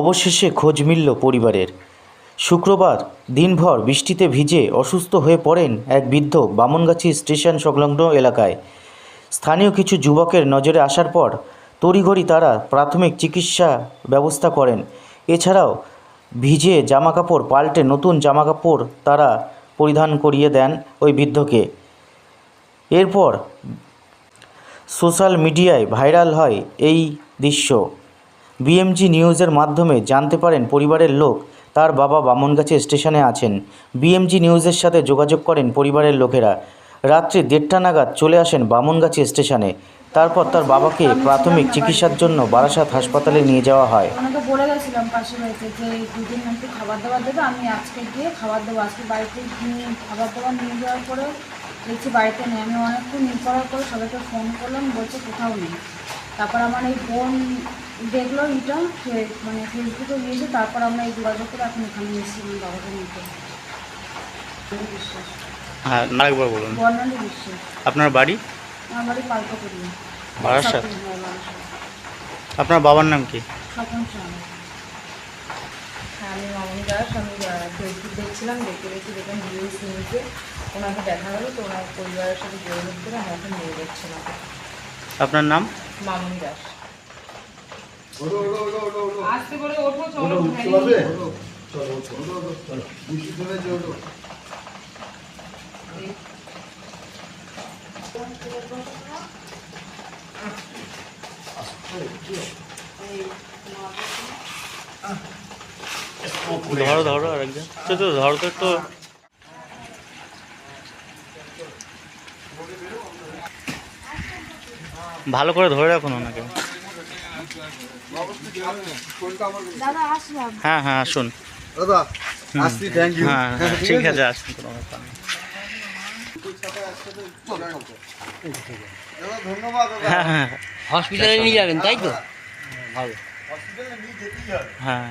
অবশেষে খোঁজ মিলল পরিবারের। শুক্রবার দিনভর বৃষ্টিতে ভিজে অসুস্থ হয়ে পড়েন এক বৃদ্ধ বামনগাছি স্টেশন সংলগ্ন এলাকায়। স্থানীয় কিছু যুবকের নজরে আসার পর তড়িঘড়ি তারা প্রাথমিক চিকিৎসা ব্যবস্থা করেন। এছাড়াও ভিজে জামাকাপড় পাল্টে নতুন জামাকাপড় তারা পরিধান করিয়ে দেন ওই বৃদ্ধকে। এরপর সোশ্যাল মিডিয়ায় ভাইরাল হয় এই দৃশ্য। বিএমজি নিউজের মাধ্যমে জানতে পারেন পরিবারের লোক তার বাবা বামনগাছি স্টেশনে আছেন। বিএমজি নিউজের সাথে যোগাযোগ করেন পরিবারের লোকেরা। রাত্রি দেড়টা নাগাদ চলে আসেন বামনগাছি স্টেশনে। তারপর তার বাবাকে প্রাথমিক চিকিৎসার জন্য বারাসাত হাসপাতালে নিয়ে যাওয়া হয়। ওনাকে বলে গেছিলাম পাশের বাড়িতে যে দুদিন একটু খাবার দাবার দেবে, আমি আজকে গিয়ে খাবার দেবো। আজকে বাড়িতে নিয়ে খাবার দাবার নিয়ে যাওয়ার পরে দেখছি বাড়িতে নেই আমি অনেকক্ষণ ই করার পরে সবাইকে ফোন করলাম, বলছে কোথাও নেই। তারপর আমার এই ফোন দেখল এটা মানে ফেসবুকে দিয়েছে তারপর আমরা এই যোগাযোগ করে এখন এখানে এসেছি আমার বাবাকে নিতে বিশ্বাস। হ্যাঁ আরেকবার বলুন। বর্ণালী বিশ্বাস। আপনার বাড়ি? আমার বাড়ি বারাসাত? হ্যাঁ আপনার বাবার নাম কি? স্বপন হ্যাঁ আমি মামনি দাস আমি ফেসবুক দেখছিলাম দেখতে দেখতে দেখলাম ভিডিও সিনকে ওনাকে দেখা গেলো তো ওনার পরিবারের সাথে যোগাযোগ করে আমি এখন নিয়ে যাচ্ছিলাম আপনার নাম? মামনি দাস। ধরো ধরো আরেকজন। ধরো তো একটু। ভালো করে ধরে রাখুন ওনাকে। হ্যাঁ হ্যাঁ আসুন। হ্যাঁ হ্যাঁ ঠিক আছে আসুন কোনো ব্যাপার নেই। দাদা ধন্যবাদ দাদা। হ্যাঁ হ্যাঁ। হসপিটালে নিয়ে যাবেন তাই তো? হবে। হ্যাঁ।